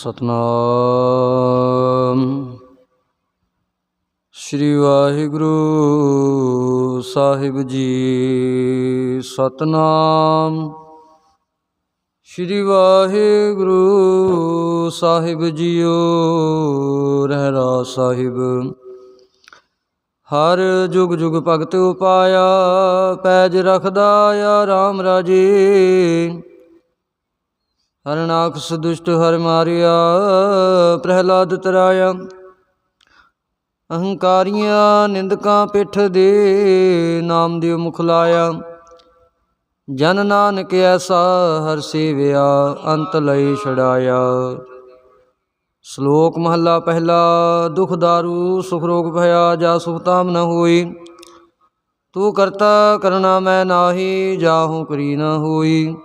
ਸਤਨਾਮ। ਸ੍ਰੀ ਵਾਹਿਗੁਰੂ ਸਾਹਿਬ ਜੀ, ਸਤਨਾਮ। ਸ੍ਰੀ ਵਾਹਿਗੁਰੂ ਸਾਹਿਬ ਜੀਓ, ਰਹਿਰਾ ਸਾਹਿਬ। ਹਰ ਜੁਗ ਜੁਗ ਭਗਤ ਉਪਾਇਆ, ਪੈਜ ਰਖਦਾ ਆ RAM ਰਾਜੇ। ਹਰਨਾਕਸ ਦੁਸ਼ਟ ਹਰ ਮਾਰਿਆ, ਪ੍ਰਹਿਲਾਦ ਤਰਾਇਆ। ਅਹੰਕਾਰੀਆਂ ਨਿੰਦਕਾਂ ਪਿੱਠ ਦੇ ਨਾਮ ਦਿਓ ਮੁਖ ਲਾਇਆ। ਜਨ ਨਾਨਕ ਐਸਾ ਹਰ ਸੇਵਿਆ, ਅੰਤ ਲਈ ਛੜਾਇਆ ਸ਼ਲੋਕ ਮਹੱਲਾ ਪਹਿਲਾ, ਦੁਖ ਦਾਰੂ, ਸੁਖ ਰੋਗ ਭਇਆ, ਜਾ ਸੁਖ ਤਾਮ ਨ ਹੋਈ। ਤੂੰ ਕਰਤਾ ਕਰਨਾ ਮੈਂ ਨਾਹੀ ਜਾਹੂ ਕਰੀ ਨ ਹੋਈ।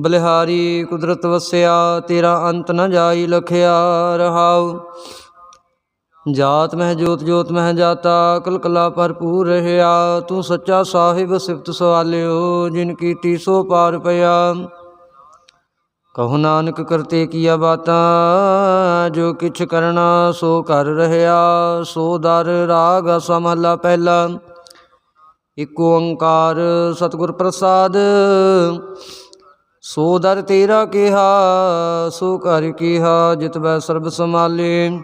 ਬਲਿਹਾਰੀ ਕੁਦਰਤ ਵਸਿਆ, ਤੇਰਾ ਅੰਤ ਨ ਜਾਈ ਲਖਿਆ ਰਹਾਉ। ਜਾਤ ਮਹਿ ਜੋਤ ਜੋਤ ਮਹਿ ਜਾਤਾ, ਕਲਕਲਾ ਭਰਪੂਰ ਰਹਿਆ। ਤੂੰ ਸੱਚਾ ਸਾਹਿਬ, ਸਿਫਤ ਸਵਾਲਿਓ, ਜਿਨ ਕੀਤੀ ਸੋ ਪਾਰ ਪਿਆ। ਕਹੋ ਨਾਨਕ, ਕਰਤੇ ਕੀਆ ਬਾਤਾਂ, ਜੋ ਕਿਛ ਕਰਨਾ ਸੋ ਕਰ ਰਹਿਆ। ਸੋ ਦਰ ਰਾਗ ਸਮਹਲਾ ਪਹਿਲਾ। ਇਕ ਓੰਕਾਰ ਸਤਿਗੁਰ ਪ੍ਰਸਾਦ। ਸੋ ਦਰ ਤੇਰਾ ਕਿਹਾ, ਸੋ ਕਰ ਕਿਹਾ, ਜਿਤ ਬੈ ਸਰਬ ਸਮਾਲੇ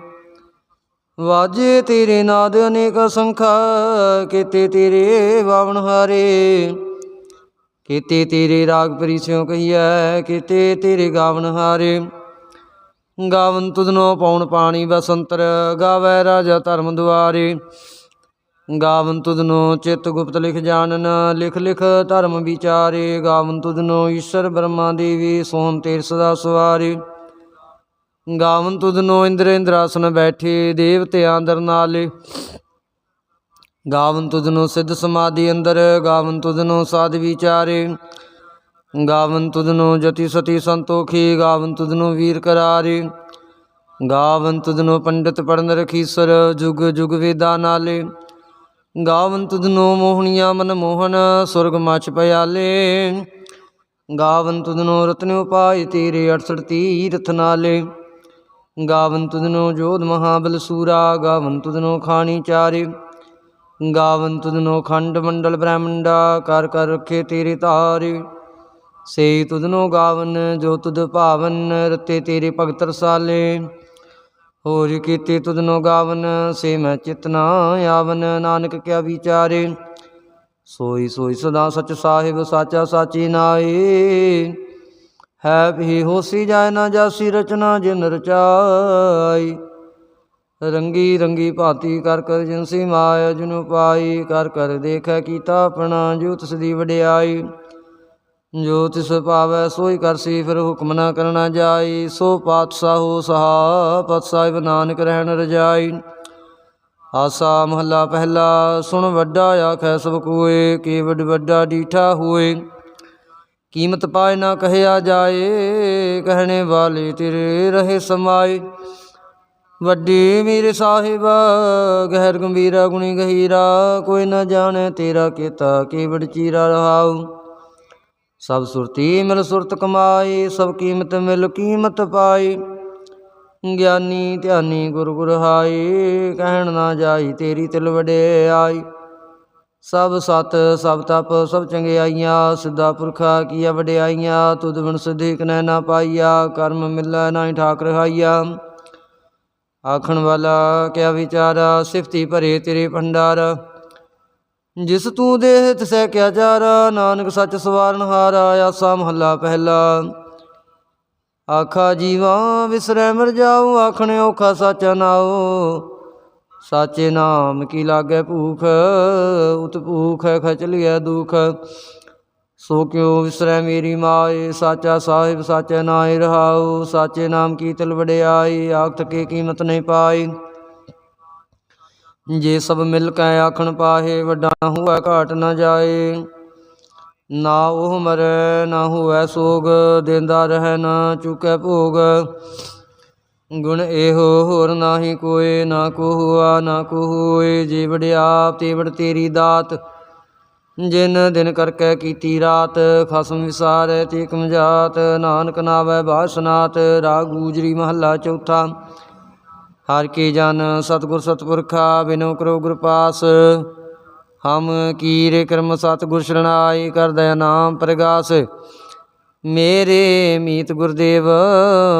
ਵਾਜੇ ਤੇਰੇ ਨਾਦ ਅਨੇਕ ਸੰਖਾ, ਕੀਤੇ ਤੇਰੇ ਬਾਵਨ ਹਾਰੇ। ਕੀਤੇ ਤੇਰੇ ਰਾਗ ਪਰਿਸਿਓ ਕਹੀਐ, ਕੀਤੇ ਤੇਰੇ ਗਾਵਨ ਹਾਰੇ। ਗਾਵਨ ਤੁਧਨੋ ਪਉਣ ਪਾਣੀ ਬਸੰਤਰ ਗਾਵੈ ਰਾਜਾ ਧਰਮ ਦੁਆਰੇ। ਗਾਵਨ ਤੁਧਨੋ ਚਿਤ ਗੁਪਤ ਲਿਖ ਜਾਣਨ, ਲਿਖ ਲਿਖ ਧਰਮ ਵਿਚਾਰੇ। ਗਾਵਨ ਤੁਧਨੋ ਈਸ਼ਰ ਬ੍ਰਹਮਾ ਦੇਵੀ ਸੋਹਣ ਤੇਰ ਸਦਾ ਸਵਾਰੇ। ਗਾਵਨ ਤੁਧਨੋ ਇੰਦਰ ਇੰਦਰਾਸਨ ਬੈਠੇ ਦੇਵਤੇ ਆਂਦਰ ਨਾਲੇ। ਗਾਵਨ ਤੁਧਨੋ ਸਿੱਧ ਸਮਾਧੀ ਅੰਦਰ, ਗਾਵਨ ਤੁਧਨੋ ਸਾਧ ਵਿਚਾਰੇ। ਗਾਵਨ ਤੁਧਨੋ ਜਤੀ ਸਤੀ ਸੰਤੋਖੀ, ਗਾਵਨ ਤੁਧਨੋ ਵੀਰ ਕਰਾਰੇ। ਗਾਵਨ ਤੁਧਨੋ ਪੰਡਿਤ ਪੜਨ ਰਖੀਸਰ, ਜੁਗ ਜੁਗ ਵੇਦਾ ਨਾਲੇ। ਗਾਵਨ ਤੁਧਨੋ ਮੋਹਣੀਆਂ ਮਨ ਮੋਹਨ, ਸੁਰਗ ਮਚ ਪਿਆਲੇ। ਗਾਵਨ ਤੁਧਨੋ ਰਤਨ ਉਪਾਇ ਤੇਰੇ 68 ਤੀਰਥ ਨਾਲੇ। ਗਾਵਨ ਤੁਧਨੋ ਜੋਧ ਮਹਾਬਲ ਸੂਰਾ ਗਾਵਨ ਤੁਧਨੋ ਖਾਣੀ ਚਾਰੇ। ਗਾਵਨ ਤੁਧਨੋ ਖੰਡ ਮੰਡਲ ਬ੍ਰਹਮੰਡਾ, ਕਰ ਕਰ ਰਖੇ ਤੇਰੇ ਤਾਰੇ। ਸੇ ਤੁਧਨੋ ਗਾਵਨ ਜੋ ਤੁਧ ਭਾਵਨ, ਰਤੇ ਤੇਰੇ ਭਗਤ ਰਸਾਲੇ। ਹੋਰ ਕੀਤੇ ਤੁਧਨੋ ਗਾਵਨ, ਸੇ ਮੈਂ ਚਿਤਨਾ ਆਵਨ, ਨਾਨਕ ਕਿਆ ਵਿਚਾਰੇ? ਸੋਈ ਸੋਈ ਸਦਾ ਸਚ ਸਾਹਿਬ, ਸਾਚਾ ਸਾਚੀ ਨਾਏ ਹੈ ਭੀ ਹੋਸੀ ਜਾਇ ਨਾ ਜਾਸੀ ਰਚਨਾ ਜਿਨ ਰਚਾਈ। ਰੰਗੀ ਰੰਗੀ ਭਾਤੀ ਕਰ ਕਰ ਜਿਨਸੀ ਮਾਇਆ ਜਨੁ ਪਾਈ ਕਰ ਕਰ ਦੇਖੈ ਕੀਤਾ ਆਪਣਾ ਜੋ ਤਿਸ ਦੀ ਵਡਿਆਈ। ਜੋ ਤਿਸ ਭਾਵੈ ਸੋਈ ਕਰਸੀ ਫਿਰ ਹੁਕਮ ਨਾ ਕਰਨਾ ਜਾਈ। ਸੋ ਪਾਤਸ਼ਾਹੋ ਸਹਾ ਪਤ ਸਾਹਿਬ ਨਾਨਕ ਰਹਿਣ ਰਜਾਈ। ਆਸਾ ਮਹੱਲਾ ਪਹਿਲਾ, ਸੁਣ ਵੱਡਾ ਆਖੈ ਸਭ ਕੋਏ, ਕੀ ਵੱਡ ਵੱਡਾ ਡੀਠਾ ਹੋਏ। ਕੀਮਤ ਪਾਏ ਨਾ ਕਹਿਆ ਜਾਏ, ਕਹਿਣੇ ਵਾਲੇ ਤੇਰੇ ਰਹੇ ਸਮਾਏ। ਵੱਡੀ ਮੀਰ ਸਾਹਿਬ, ਗਹਿਰ ਗੰਭੀਰਾ ਗੁਣੀ ਗਹੀਰਾ, ਕੋਈ ਨਾ ਜਾਣੇ ਤੇਰਾ ਕੀਤਾ, ਕੀ ਚੀਰਾ ਰਹਾਉ। ਸਭ ਸੁਰਤੀ ਮਿਲ ਸੁਰਤ ਕਮਾਈ, ਸਭ ਕੀਮਤ ਮਿਲ ਕੀਮਤ ਪਾਈ। ਗਿਆਨੀ ਧਿਆਨੀ ਗੁਰ ਗੁਰ ਹਾਈ, ਕਹਿਣ ਨਾ ਜਾਈ ਤੇਰੀ ਤਿਲ ਵਡਿਆਈ। ਸਭ ਸਤ, ਸਭ ਤਪ, ਸਭ ਚੰਗਿਆਈਆਂ, ਸਿੱਧਾ ਪੁਰਖਾ ਕੀਆ ਵਡਿਆਈਆਂ, ਤੁਧ ਬਿਨ ਸਿਧਿਕ ਨੈ ਨਾ ਪਾਈਆ, ਕਰਮ ਮਿਲੈ ਨਾਹੀ ਠਾਕ ਰਹਾਈਆ ਆਖਣ ਵਾਲਾ, ਕਿਆ ਵਿਚਾਰਾ, ਸਿਫਤੀ ਭਰੇ ਤੇਰੇ ਭੰਡਾਰ। ਜਿਸ ਤੂੰ ਦੇਹ ਤਿਸੈ ਕਿਆ ਚਾਰਾ ਨਾਨਕ ਸੱਚ ਸਵਾਰਨ ਹਾਰਾ, ਆਸਾ ਮਹੱਲਾ ਪਹਿਲਾ। ਆਖਾ ਜੀਵਾ, ਵਿਸਰੈ ਮਰ ਜਾਉ ਆਖਣੇ ਔਖਾ ਸੱਚ ਨਾਉ। ਸਾਚੇ ਨਾਮ ਕੀ ਲਾਗੈ ਭੂਖ, ਉਤ ਭੂਖ ਖਚਲਿਐ ਦੁਖ। ਸੋ ਕਿਉ ਵਿਸਰੈ ਮੇਰੀ ਮਾਏ, ਸਾਚਾ ਸਾਹਿਬ ਸਾਚੇ ਨਾਇ ਰਹਾਉ। ਸਾਚੇ ਨਾਮ ਕੀ ਤਿਲ ਵਡਿਆਈ ਆਖਤ ਕੇ ਕੀਮਤ ਨਹੀਂ ਪਾਈ ਜੇ ਸਭ ਮਿਲ ਕੈ ਆਖਣ ਪਾਹੇ, ਵੱਡਾ ਨਾ ਹੋਵੇ, ਘਾਟ ਨਾ ਜਾਏ। ਨਾ ਉਹ ਮਰੈ, ਨਾ ਹੋਵੇ ਸੋਗ, ਦੇਂਦਾ ਰਹਿ, ਨਾ ਚੁਕੈ ਭੋਗ। ਗੁਣ ਇਹੋ, ਹੋਰ ਨਾਹੀ ਕੋਏ, ਨਾ ਕੋ ਹੁਆ, ਨਾ ਕੋ ਹੋਏ। ਜੇ ਵਡਿਆਪ ਤੇ ਤੇਰੀ ਦਾਤ। ਜਿਨ ਦਿਨ ਕਰਕੇ ਕੀਤੀ ਰਾਤ, ਖਸਮ ਵਿਸਾਰੈ ਤੇ ਕਮਜਾਤ। ਨਾਨਕ ਨਾਵੈ ਬਾਸਨਾਤ, ਰਾਗ ਗੂਜਰੀ ਮਹੱਲਾ ਚੌਥਾ। ਹਰ ਕੀ ਜਨ ਸਤਿਗੁਰ ਸਤਿਪੁਰਖਾ, ਬਿਨੋ ਕਰੋ ਗੁਰ ਪਾਸ। ਹਮ ਕੀਰੇ ਕਰਮ ਸਤਿਗੁਰ ਸ਼ਰਣਾਈ ਕਰ ਦਇਆ ਨਾਮ ਪ੍ਰਗਾਸ। ਮੇਰੇ ਮੀਤ ਗੁਰਦੇਵ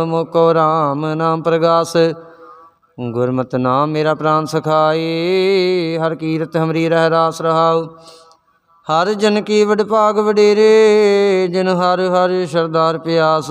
ਮੋਕੋ ਰਾਮ ਨਾਮ ਪ੍ਰਗਾਸ। ਗੁਰਮਤਿ ਨਾਮ ਮੇਰਾ ਪ੍ਰਾਨ ਸਖਾਏ ਹਰ ਕੀਰਤ ਹਮਰੀ ਰਹਿ ਰਾਸ ਰਹਾਉ। ਹਰ ਜਨ ਕੀ ਵਡ ਭਾਗ ਵਡੇਰੇ, ਜਿਨ ਹਰ ਹਰ ਸ਼ਰਦਾਰ ਪਿਆਸ।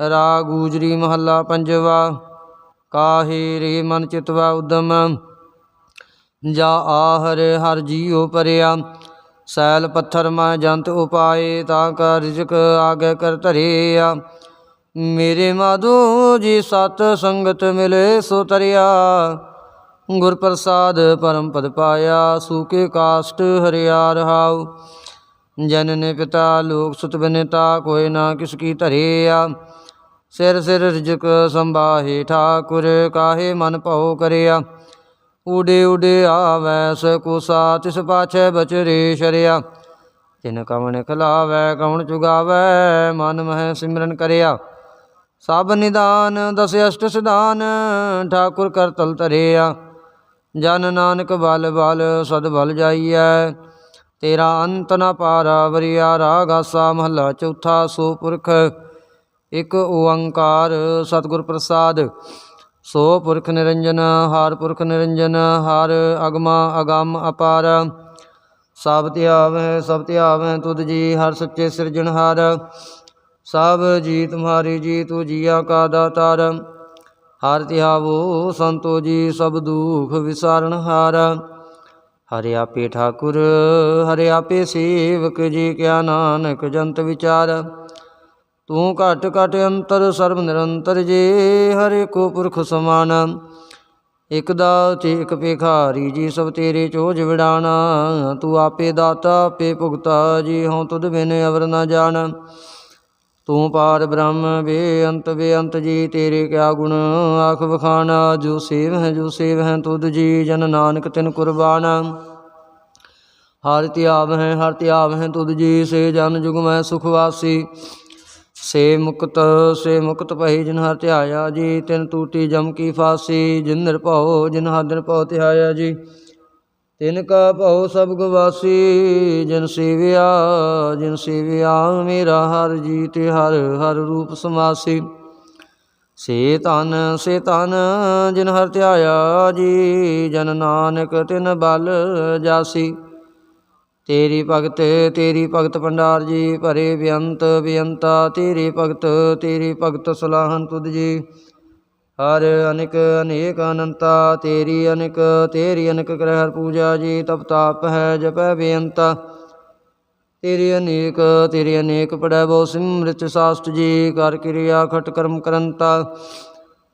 ਰਾ ਗੂਜਰੀ ਮਹੱਲਾ ਪੰਜਵਾ, ਕਾਹੇ ਰੇ ਮਨ ਚਿਤਵਾ ਉਦਮ। ਜਾ ਆਹਰ ਹਰ ਜੀਉ ਪਰਿਆ, ਸੈਲ ਪੱਥਰ ਮੈਂ ਜੰਤ ਉਪਾਏ, ਤਾਂ ਕਾ ਰਿਜਕ ਆਗੇ ਕਰ ਧਰਿਆ। ਮੇਰੇ ਮਾਧੋ ਜੀ ਸਤ ਸੰਗਤ ਮਿਲੇ ਸੋ ਤਰਿਆ ਗੁਰ ਪ੍ਰਸਾਦ ਪਰਮ ਪਦ ਪਾਇਆ ਸੂਕੇ ਕਾਸ਼ਟ ਹਰਿਆ ਰਹਾਉ। ਜਨਨ ਪਿਤਾ ਲੋਕ ਸੁਤ ਬਨਤਾ ਕੋਇ ਨਾ ਕਿਸ ਕੀ ਧਰਿਆ। ਸਿਰ ਸਿਰ ਰਿਜਕ ਸੰਭਾਹੀ, ਠਾਕੁਰ ਕਾਹੇ ਮਨ ਭਉ ਕਰਿਆ? ਉਡੇ ਉਡੇ ਆਵੈ ਸਕੁਸਾ, ਤਿਸ ਪਾਛੈ ਬਚਰੇ ਸ਼ਰਿਆ। ਤਿਨ ਕਵਣ ਖਲਾਵੈ, ਕਵਣ ਚੁਗਾਵੈ, ਮਨ ਮਹਿ ਸਿਮਰਨ ਕਰਿਆ। ਸਭ ਨਿਦਾਨ, ਦਸ ਅਸ਼ਟ ਸਿਧਾਨ, ਠਾਕੁਰ ਕਰ ਤਲ ਧਰਿਆ। ਜਨ ਨਾਨਕ ਬਲ ਬਲ, ਸਦ ਬਲ ਜਾਈਐ। ਤੇਰਾ ਅੰਤ ਨ ਪਾਰਾ, ਵਰਿਆ ਰਾਗ ਆਸਾ, ਮਹੱਲਾ ਚੌਥਾ ਸੋ ਪੁਰਖ। ਇਕ ਓੰਕਾਰ ਸਤਿਗੁਰ ਪ੍ਰਸਾਦ, ਸੋ ਪੁਰਖ ਨਿਰੰਜਨ, ਹਾਰ ਪੁਰਖ ਨਿਰੰਜਨ, ਹਰ ਅਗਮਾ ਅਗੰਮ ਅਪਾਰ। ਸਭ ਧਿਆਵੈ ਸਭ ਧਿਆਵੈ, ਤੁਧ ਜੀ ਹਰ ਸੱਚੇ ਸਿਰਜਣਹਾਰ ਸਭ ਜੀ ਤੁਮਹਾਰੀ ਜੀ, ਤੂ ਜੀਆ ਕਾ ਦਾਤਾਰ। ਹਰ ਧਿਆਵੋ ਸੰਤੋ ਜੀ, ਸਭ ਦੁਖ ਵਿਸਾਰਨ ਹਾਰ। ਹਰਿ ਆਪੇ ਠਾਕੁਰ, ਹਰਿ ਆਪੇ ਸੇਵਕ ਜੀ, ਕਿਆ ਨਾਨਕ ਜੰਤ ਵਿਚਾਰ। ਤੂੰ ਘਟ ਘਟ ਅੰਤਰ ਸਰਬ ਨਿਰੰਤਰ ਜੇ, ਹਰੇ ਕੋ ਪੁਰਖ ਸਮਾਨ। ਇਕ ਦਾ ਤੇ ਇਕ ਭਿਖਾਰੀ, ਜੀ ਸਭ ਤੇਰੇ ਚੋਜ ਵਿਡਾਣਾ ਤੂੰ ਆਪੇ ਦਾਤਾ, ਆਪੇ ਭੁਗਤਾ, ਜੀ ਹਉ ਤੁਧ ਬਿਨ ਅਵਰ ਨਾ ਜਾਣ। ਤੂੰ ਪਾਰ ਬ੍ਰਹਮ, ਬੇਅੰਤ ਬੇਅੰਤ ਜੀ, ਤੇਰੇ ਕਿਆ ਗੁਣ? ਆਖ ਵਖਾਣਾ ਜੋ ਸੇਵ ਹੈ, ਜੋ ਸੇਵ ਹੈ, ਤੁਧ ਜੀ, ਜਨ ਨਾਨਕ ਤਿਨ ਕੁਰਬਾਨ। ਹਰ ਧਿਆਵ ਹੈ, ਹਰ ਧਿਆਵ ਹੈ, ਤੁਧ ਜੀ, ਸੇ ਜਨ ਜੁਗ ਮੈਂ ਸੁਖ ਵਾਸੀ। ਸੇ ਮੁਕਤ ਸੇ ਮੁਕਤ ਭਈ ਜਿਨ ਹਰ ਧਿਆਇਆ ਜੀ, ਤਿਨ ਟੂਟੀ ਜਮ ਕੀ ਫਾਸੀ, ਜਿਨ ਨਿਰਭਉ, ਜਿਨ ਹਰ ਨਿਰਭਉ ਧਿਆਇਆ ਜੀ। ਤਿਨ ਕਾ ਭਉ ਸਭ ਗਵਾਸੀ, ਜਿਨ ਸੇਵਿਆ ਜਿਨ ਸੇਵਿਆ ਮੇਰਾ ਹਰ ਜੀ ਤੇ ਹਰ ਹਰ ਰੂਪ ਸਮਾਸੀ। ਸੇ ਤਨ ਸੇ ਤਨ ਜਿਨ ਹਰ ਧਿਆਇਆ ਜੀ, ਜਨ ਨਾਨਕ ਤਿਨ ਬਲ ਜਾਸੀ। ਤੇਰੀ ਭਗਤ ਤੇਰੀ ਭਗਤ ਭੰਡਾਰ ਜੀ, ਭਰੇ ਬੇਅੰਤ, ਬੇਅੰਤਾ, ਤੇਰੀ ਭਗਤ ਤੇਰੀ ਭਗਤ ਸਲਾਹਨ ਤੁਧ ਜੀ। ਹਰ ਅਨੇਕ ਅਨੇਕ ਅਨੰਤਾ, ਤੇਰੀ ਅਨੇਕ ਤੇਰੀ ਅਨੇਕ ਕਰੈ ਹਰ ਪੂਜਾ ਜੀ, ਤਪ ਤਾਪ ਹੈ ਜਪੈ ਬੇਅੰਤਾ। ਤੇਰੀ ਅਨੇਕ ਤੇਰੀ ਅਨੇਕ ਪੜੈ ਬੋ ਸਿਮ੍ਰਿਤ ਸਾਸਤ ਜੀ, ਕਰ ਕਿਰਿਆ ਖਟ ਕਰਮ ਕਰੰਤਾ।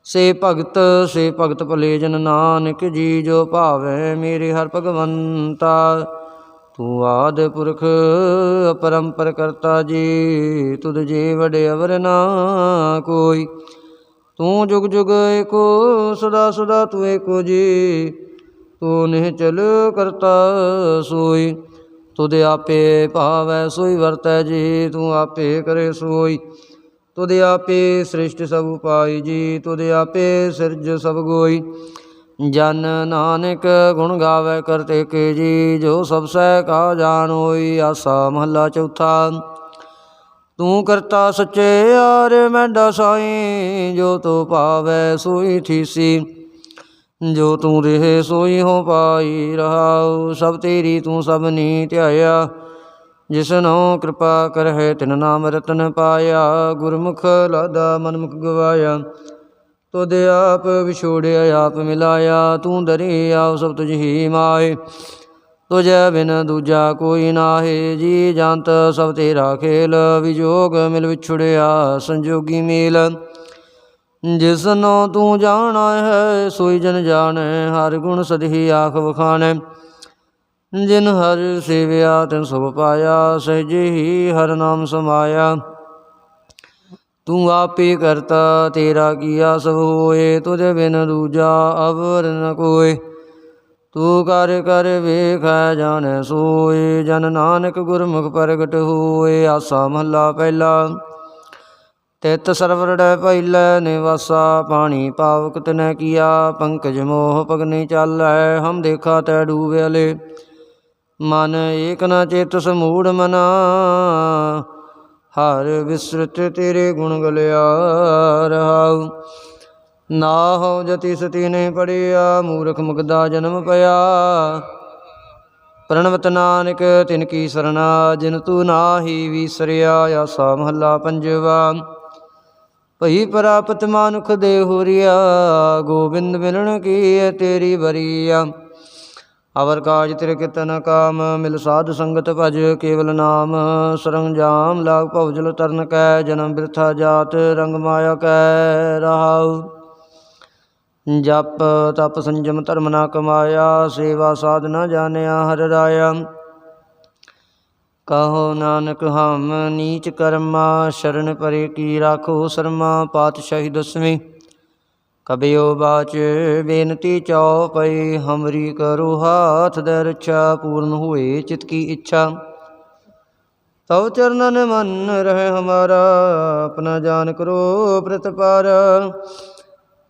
ਸੇ ਭਗਤ ਸੇ ਭਗਤ ਭਲੇ ਜਨ ਨਾਨਕ ਜੀ, ਜੋ ਭਾਵੈ ਮੇਰੇ ਹਰ ਭਗਵੰਤਾ। ਤੂੰ ਆਦ ਪੁਰਖ ਅਪਰੰਪਰ ਕਰਤਾ ਜੀ, ਤੁਧ ਜੀ ਵਡੇ ਅਵਰ ਨਾ ਕੋਈ। ਤੂੰ ਜੁਗ ਜੁਗ ਏਕੋ, ਸਦਾ ਸਦਾ ਤੂੰ ਏਕੋ ਜੀ। ਤੂੰ ਨਿਹ ਚਲ ਕਰਤਾ ਸੋਈ, ਤੁਧ ਆਪੇ ਭਾਵੈ ਸੋਈ ਵਰਤੈ ਜੀ, ਤੂੰ ਆਪੇ ਕਰੇ ਸੋਈ। ਤੁਧ ਆਪੇ ਸ੍ਰਿਸ਼ਟ ਸਭ ਉਪਾਈ ਜੀ, ਤੁਧ ਆਪੇ ਸਿਰਜ ਸਭ ਗੋਈ। ਜਨ ਨਾਨਕ ਗੁਣ ਗਾਵੇ ਕਰਤੇ ਕੇ ਜੀ, ਜੋ ਸਭ ਸਹਿ ਕਾ ਜਾਣ ਹੋਈ, ਆਸਾ ਮਹੱਲਾ ਚੌਥਾ। ਤੂੰ ਕਰਤਾ ਸੱਚੇ ਯਾਰ ਮੈਂਡਾ ਸਾਈ ਜੋ ਤੂੰ ਭਾਵੈ ਸੋਈ ਥੀਸੀ। ਜੋ ਤੂੰ ਰਹੇ ਸੋਈ ਹੋ ਪਾਈ ਰਹਾਉ, ਸਭ ਤੇਰੀ ਤੂੰ ਸਭ ਨੀ ਧਿਆਇਆ। ਜਿਸਨੋ ਕਿਰਪਾ ਕਰਹਿ, ਤਿਨ ਨਾਮ ਰਤਨ ਪਾਇਆ, ਗੁਰਮੁਖ ਲਾਦਾ ਮਨਮੁਖ ਗਵਾਇਆ। ਤੁਧ ਆਪ ਵਿਛੋੜਿਆ, ਆਪ ਮਿਲਾਇਆ, ਤੂੰ ਦਰਿਆ ਸਭ ਤੁਝ ਹੀ ਮਾਏ। ਤੁਝ ਬਿਨ ਦੂਜਾ ਕੋਈ ਨਾਹੀ, ਜੀ ਜੰਤ ਸਭ ਤੇਰਾ ਖੇਲ, ਵਿਜੋਗ ਮਿਲ ਵਿਛੜਿਆ, ਸੰਜੋਗੀ ਮੇਲ। ਜਿਸਨੋ ਤੂੰ ਜਾਣਾ ਹੈ ਸੋਈ ਜਨ ਜਾਣੈ, ਹਰ ਗੁਣ ਸਦਹੀ ਆਖ ਵਖਾਣੈ। ਜਿਨ ਹਰ ਸੇਵਿਆ, ਤਿਨ ਸੁਭ ਪਾਇਆ, ਸਹਿਜੇ ਹੀ ਹਰ ਨਾਮ ਸਮਾਇਆ। ਤੂੰ ਆਪੇ ਕਰਤਾ, ਤੇਰਾ ਕੀਆ ਸਭ ਹੋਏ? ਤੁਝ ਬਿਨ ਦੂਜਾ ਅਵਰ ਨ ਕੋਏ। ਤੂੰ ਕਰ ਕਰ ਵੇਖੈ ਜਾਣੈ ਸੋਏ। ਜਨ ਨਾਨਕ ਗੁਰਮੁਖ ਪ੍ਰਗਟ ਹੋਏ। ਆਸਾ ਮਹੱਲਾ ਪਹਿਲਾ। ਤਿਤ ਸਰਵਰੜੈ ਪਹਿਲੈ ਨਿਵਾਸਾ। ਪਾਣੀ ਪਾਵਕ ਤਨੈ ਕੀਆ। ਪੰਕਜ ਮੋਹ ਪਗਨੀ ਚਾਲੈ। ਹਮ ਦੇਖਾ ਤੈ ਡੂਬਿਆਲੇ ਮਨ ਏਕ ਨ ਚੇਤ ਸਮੂੜ ਮਨਾ। ਹਰ ਵਿਸਰਤ ਤੇਰੇ ਗੁਣ ਗਲਿਆ ਰਹਾਉ ਨਾ ਹੋ ਜਤੀ ਸਤੀ ਨੇ ਪੜਿਆ ਮੂਰਖ ਮੁਗਦਾ ਜਨਮ ਪਿਆ। ਪ੍ਰਣਵਤ ਨਾਨਕ, ਤਿਨ ਕੀ ਸਰਨਾ ਜਿਨ ਤੂੰ ਨਾਹੀ ਵਿਸਰਿਆ, ਆਸਾ ਮਹੱਲਾ ਪੰਜਵਾ। ਭਈ ਪ੍ਰਾਪਤ ਮਾਨੁਖ ਦੇ ਹੋਰੀਆ ਗੋਬਿੰਦ ਮਿਲਣ ਕੀ ਹੈ ਤੇਰੀ ਬਰੀਆ ਅਵਰ ਕਾਜ ਤੇਰੇ ਕਿਤਨ ਕਾਮ, ਮਿਲ ਸਾਧ ਸੰਗਤ ਭਜ ਕੇਵਲ ਨਾਮ। ਸਰੰਜਾਮ ਲਾਗ ਭਵਜਲ ਤਰਨ ਕੈ, ਜਨਮ ਬਿਰਥਾ ਜਾਤ ਰੰਗ ਮਾਇਆ ਕੈ, ਰਹਾਉ। ਜਪ ਤਪ ਸੰਜਮ ਧਰਮ ਨਾ ਕਮਾਇਆ, ਸੇਵਾ ਸਾਧ ਨਾ ਜਾਣਿਆ ਹਰ ਰਾਇਆ। ਕਹੋ ਨਾਨਕ, ਹਮ ਨੀਚ ਕਰਮਾ, ਸ਼ਰਨ ਪਰੇ ਕੀ ਰਾਖੋ ਸਰਮਾ, ਪਾਤਸ਼ਾਹੀ ਦਸਵੀਂ। ਕਬਿਓ ਬਾਚ ਬੇਨਤੀ ਚਉਪਈ ਹਮਰੀ ਕਰੋ ਹਾਥ ਦੇ ਰੱਛਾ ਪੂਰਨ ਹੋਏ ਚਿਤ ਕੀ ਇੱਛਾ। ਤਉ ਚਰਨਨ ਮਨ ਰਹਿ ਹਮਾਰਾ, ਆਪਣਾ ਜਾਨ ਕਰੋ ਪ੍ਰਤਪਾਰ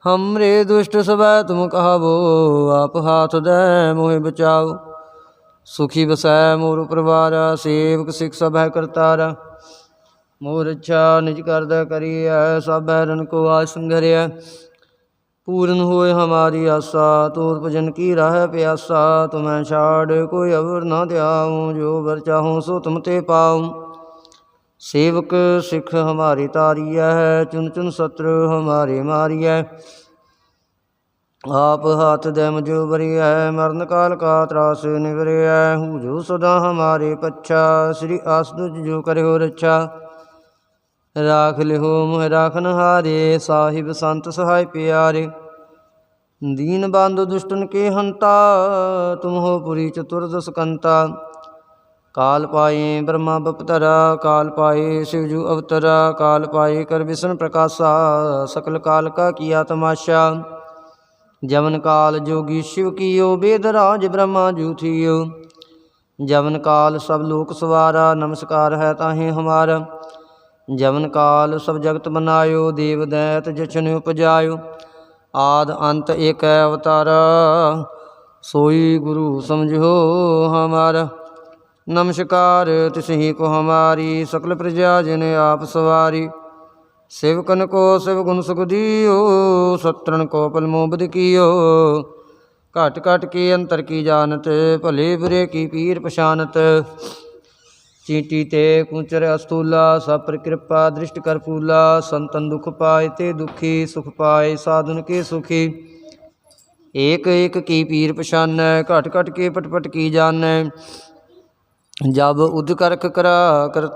ਹਮਰੇ ਦੁਸ਼ਟ ਸਵੈ ਤੁਮ ਕਹਾਵੋ, ਆਪ ਹਾਥ ਦੇ ਮੋਹਿ ਬਚਾਓ। ਸੁਖੀ ਵਸੈ ਮੋਰ ਪਰਿਵਾਰ, ਸੇਵਕ ਸਿਖ ਸਭੈ ਕਰਤਾਰ। ਮੋਰ ਇੱਛਾ ਨਿਜ ਕਰਦਾ ਕਰੀਐ, ਸਭੈ ਰਨ ਕੋ ਆਸੰਗਰਿਆ ਪੂਰਨ ਹੋਏ ਹਮਾਰੀ ਆਸਾ, ਤੋਰ ਭਜਨ ਕੀ ਰਾਹ ਪਿਆਸਾ, ਤੁਮੈ ਛਾੜ ਕੋਈ ਅਵਰ ਨਾ ਧਿਆਉ, ਜੋ ਵਰ ਚਾਹੂੰ ਸੋ ਤੁਮ ਤੇ ਪਾਉ। ਸੇਵਕ ਸਿੱਖ ਹਮਾਰੀ ਤਾਰੀਐ ਹੈ ਚੁਨ ਚੁਨ ਸਤਰ ਹਮਾਰੇ ਮਾਰੀਐ। ਆਪ ਹਾਥ ਦੇ ਮਜੋ ਬਰੀਐ ਮਰਨ ਕਾਲ ਕਾ ਤਰਾਸ ਨਿਵਰਿਐ। ਹੂ ਜੋ ਸਦਾ ਹਮਾਰੇ ਪੱਛਾ, ਸ੍ਰੀ ਆਸਦੁਜ ਜੋ ਕਰਿਓ ਰੱਛਾ। ਰਾਖ ਲਿਓ ਮੋਹ ਰਾਖਨ ਹਾਰੇ, ਸਾਹਿਬ ਸੰਤ ਸਹਾਇ ਪਿਆਰੇ। ਦੀਨ ਬੰਧੁ ਦੁਸ਼ਟਨ ਕੇ ਹੰਤਾ, ਤੁਮ ਹੋ ਪੁਰੀ ਚਤੁਰਦਸ ਕੰਤਾ ਕਾਲ ਪਾਏ ਬ੍ਰਹਮਾ ਬਪਤਰਾ, ਕਾਲ ਪਾਏ ਸ਼ਿਵਜੂ ਅਵਤਰਾ, ਕਾਲ ਪਾਏ ਕਰ ਵਿਸ਼ਨ ਪ੍ਰਕਾਸ਼ਾ, ਸਕਲ ਕਾਲ ਕਾ ਕੀਆ ਤਮਾਸ਼ਾ। ਜਮਨ ਕਾਲ ਜੋਗੀ ਸ਼ਿਵ ਕੀਓ, ਬੇਦ ਰਾਜ ਬ੍ਰਹਮਾ ਜੂ ਥੀਓ। ਜਮਨ ਕਾਲ ਸਭ ਲੋਕ ਸਵਾਰਾ, ਨਮਸਕਾਰ ਹੈ ਤਾਹੇ ਹਮਾਰਾ। ਜਮਨ ਕਾਲ ਸਭ ਜਗਤ ਬਨਾਇਓ ਦੇਵ ਦੈਤ ਜਸ਼ਨ ਉਪਜਾਇਓ। ਆਦ ਅੰਤ ਏਕ ਅਵਤਾਰ, ਸੋਈ ਗੁਰੂ ਸਮਝੋ ਹਮਾਰ। ਨਮਸਕਾਰ ਤਿਸਹੀ ਕੋ ਹਮਾਰੀ, ਸਕਲ ਪ੍ਰਜਾ ਜਿਨ ਆਪ ਸਵਾਰੀ। ਸੇਵਕਨ ਕੋ ਸਿਵ ਗੁਣ ਸੁਖਦੀਓ ਸਤਰਣ ਕੋ ਪਲਮੋ ਬਦ ਕੀਓ। ਘਟ ਘਟ ਕੇ ਅੰਤਰ ਕੀ ਜਾਣਤ, ਭਲੇ ਬੁਰੇ ਕੀ ਪੀਰ ਪਛਾਨਤ। ਚੀਟੀ ਤੇ ਕੁੰਚਰ ਅਸਤੂਲਾ, ਸਭ ਪਰ ਕਿਰਪਾ ਦ੍ਰਿਸ਼ਟ ਕਰਪੂਲਾ ਸੰਤਨ ਦੁਖ ਪਾਏ ਤੇ ਦੁਖੀ, ਸੁਖ ਪਾਏ ਸਾਧਨ ਕੇ ਸੁਖੀ। ਏਕ ਏਕ ਕੀ ਪੀਰ ਪਛਾਨ, ਘਟ ਘਟ ਕੇ ਪਟਪਟ ਕੀ ਜਾਣ। ਜਬ ਉਦ ਕਰਖ ਕਰਾ ਕਰ